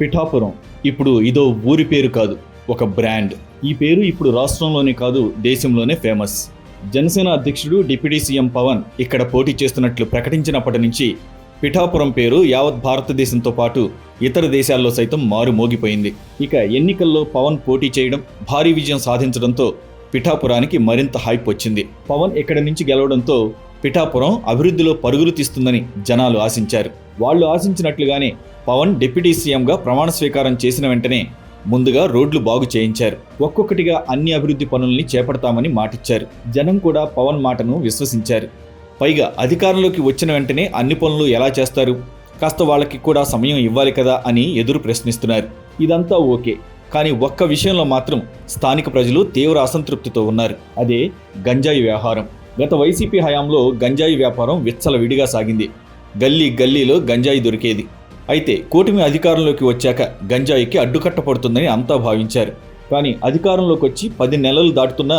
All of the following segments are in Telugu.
పిఠాపురం. ఇప్పుడు ఇదో ఊరి పేరు కాదు ఒక బ్రాండ్. ఈ పేరు ఇప్పుడు రాష్ట్రంలోనే కాదు దేశంలోనే ఫేమస్. జనసేన అధ్యక్షుడు డిప్యూటీ సీఎం పవన్ ఇక్కడ పోటీ చేస్తున్నట్లు ప్రకటించినప్పటి నుంచి పిఠాపురం పేరు యావత్ భారతదేశంతో పాటు ఇతర దేశాల్లో సైతం మారు మోగిపోయింది. ఇక ఎన్నికల్లో పవన్ పోటీ చేయడం భారీ విజయం సాధించడంతో పిఠాపురానికి మరింత హైప్ వచ్చింది. పవన్ ఇక్కడి నుంచి గెలవడంతో పిఠాపురం అభివృద్ధిలో పరుగులు తీస్తుందని జనాలు ఆశించారు. వాళ్ళు ఆశించినట్లుగానే పవన్ డిప్యూటీ సీఎంగా ప్రమాణ స్వీకారం చేసిన వెంటనే ముందుగా రోడ్లు బాగు చేయించారు. ఒక్కొక్కటిగా అన్ని అభివృద్ధి పనుల్ని చేపడతామని మాటిచ్చారు. జనం కూడా పవన్ మాటను విశ్వసించారు. పైగా అధికారంలోకి వచ్చిన వెంటనే అన్ని పనులు ఎలా చేస్తారు? కాస్త వాళ్ళకి కూడా సమయం ఇవ్వాలి కదా అని ఎదురు ప్రశ్నిస్తున్నారు. ఇదంతా ఓకే. కానీ ఒక్క విషయంలో మాత్రం స్థానిక ప్రజలు తీవ్ర అసంతృప్తితో ఉన్నారు. అదే గంజాయి వ్యవహారం. గత వైసీపీ హయాంలో గంజాయి వ్యాపారం విచ్చలవిడిగా సాగింది. గల్లీ గల్లీలో గంజాయి దొరికేది. అయితే కూటమి అధికారంలోకి వచ్చాక గంజాయికి అడ్డుకట్ట పడుతుందని అంతా భావించారు. కానీ అధికారంలోకి వచ్చి పది నెలలు దాటుతున్నా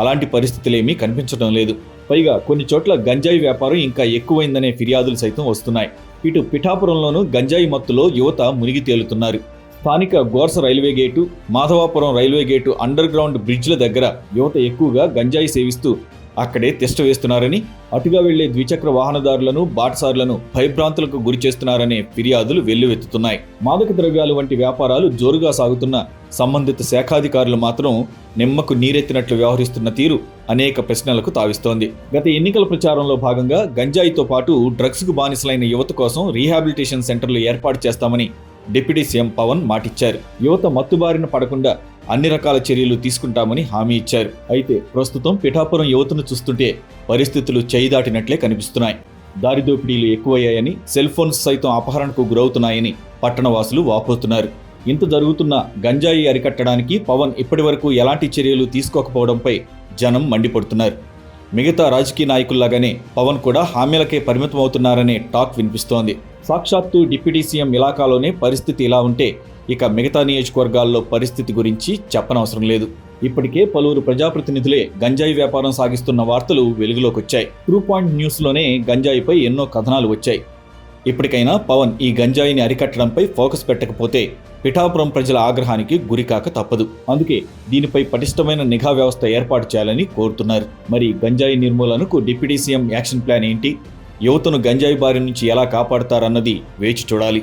అలాంటి పరిస్థితులేమీ కనిపించడం లేదు. పైగా కొన్ని చోట్ల గంజాయి వ్యాపారం ఇంకా ఎక్కువైందనే ఫిర్యాదులు సైతం వస్తున్నాయి. ఇటు పిఠాపురంలోనూ గంజాయి మత్తులో యువత మునిగి తేలుతున్నారు. స్థానిక Gorsa railway gate Madhavapuram railway gate underground బ్రిడ్జ్ల దగ్గర యువత ఎక్కువగా గంజాయి సేవిస్తూ అక్కడే తిష్ట వేస్తున్నారని అటుగా వెళ్ళే ద్విచక్ర వాహనదారులను బాటసారులను భయభ్రాంతులకు గురి చేస్తున్నారనే ఫిర్యాదులు వెల్లువెత్తుతున్నాయి. మాదక ద్రవ్యాలు వంటి వ్యాపారాలు జోరుగా సాగుతున్న సంబంధిత శాఖాధికారులు మాత్రం నిమ్మకు నీరెత్తినట్లు వ్యవహరిస్తున్న తీరు అనేక ప్రశ్నలకు తావిస్తోంది. గత ఎన్నికల ప్రచారంలో భాగంగా గంజాయితో పాటు డ్రగ్స్కు బానిసలైన యువత కోసం రీహాబిలిటేషన్ సెంటర్లు ఏర్పాటు చేస్తామని డిప్యూటీ సీఎం పవన్ మాటిచ్చారు. యువత మత్తుబారిన పడకుండా అన్ని రకాల చర్యలు తీసుకుంటామని హామీ ఇచ్చారు. అయితే ప్రస్తుతం పిఠాపురం యువతను చూస్తుంటే పరిస్థితులు చేయి దాటినట్లే కనిపిస్తున్నాయి. దారిదోపిడీలు ఎక్కువయ్యాయని సెల్ ఫోన్స్ సైతం అపహరణకు గురవుతున్నాయని పట్టణవాసులు వాపోతున్నారు. ఇంత జరుగుతున్న గంజాయి అరికట్టడానికి పవన్ ఇప్పటివరకు ఎలాంటి చర్యలు తీసుకోకపోవడంపై జనం మండిపడుతున్నారు. మిగతా రాజకీయ నాయకుల్లాగానే పవన్ కూడా హామీలకే పరిమితమవుతున్నారనే టాక్ వినిపిస్తోంది. సాక్షాత్తు డిప్యూటీ సీఎం ఇలాకాలోనే పరిస్థితి ఇలా ఉంటే ఇక మిగతా నియోజకవర్గాల్లో పరిస్థితి గురించి చెప్పనవసరం లేదు. ఇప్పటికే పలువురు ప్రజాప్రతినిధులే గంజాయి వ్యాపారం సాగిస్తున్న వార్తలు వెలుగులోకి వచ్చాయి ట్రూ పాయింట్ న్యూస్లోనే గంజాయిపై ఎన్నో కథనాలు వచ్చాయి. ఇప్పటికైనా పవన్ ఈ గంజాయిని అరికట్టడంపై ఫోకస్ పెట్టకపోతే పిఠాపురం ప్రజల ఆగ్రహానికి గురికాక తప్పదు. అందుకే దీనిపై పటిష్టమైన నిఘా వ్యవస్థ ఏర్పాటు చేయాలని కోరుతున్నారు. మరి గంజాయి నిర్మూలనకు డిప్యూటీ సీఎం యాక్షన్ ప్లాన్ ఏంటి? యువతను గంజాయి బారి నుంచి ఎలా కాపాడతారన్నది వేచి చూడాలి.